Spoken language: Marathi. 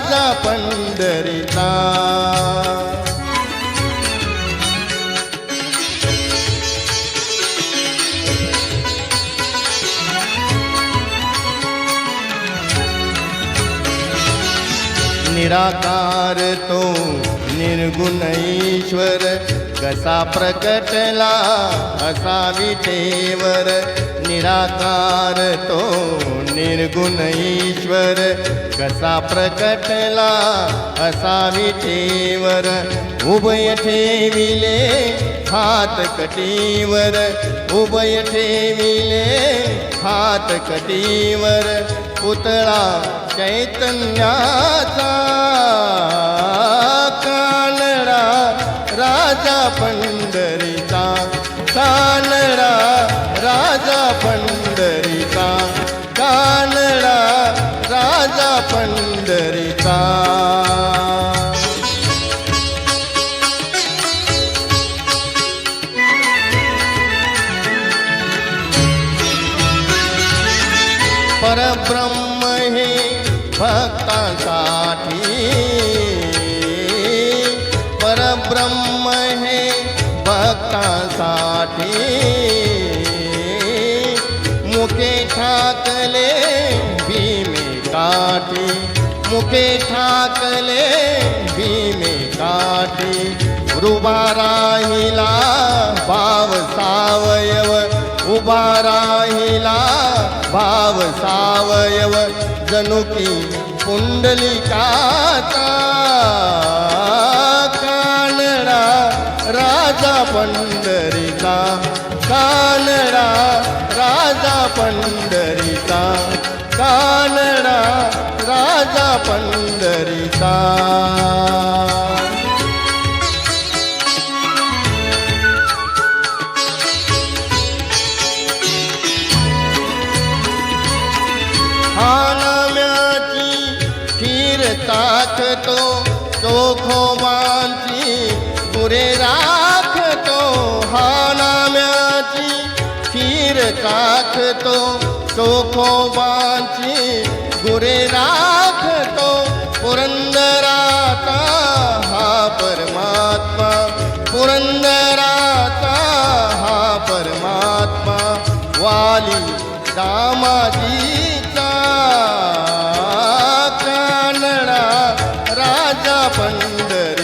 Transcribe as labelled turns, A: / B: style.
A: राजा पंढरीचा निराकार तो निर्गुण ईश्वर कसा प्रकटला असा विटेवर निराकार तो निर्गुण ईश्वर कसा प्रकटला असा ठेवर उभय ठेविले हात कटीवर उभय ठेविले हात कटीवर. पुतळा चैतन्याचा कानडा राजा पंढरी पंढरीचा. परब्रह्म हे भक्तांसाठी. परब्रह्म हे भक्तांसाठी. मुके ठाकले काठी मुके ठाकले भीमे काठी उभा राहिला भाव सावयव उभा राहिला भाव सावयव। जनुकी पुंडलिकाचा कानडा राजा पंढरीचा कानडा राजा पंढरीचा। कानडा राजा पंढरीचा हानाम्याची खीर टाकतो चोखोबांची पुरे राखतो हानाम्याची खीर टाकतो चोखोबांची गुरे राखतो पुरंदराता हा परमात्मा पुरंदराता हा परमात्मा वाली दामाजीचा कानडा राजा पंढर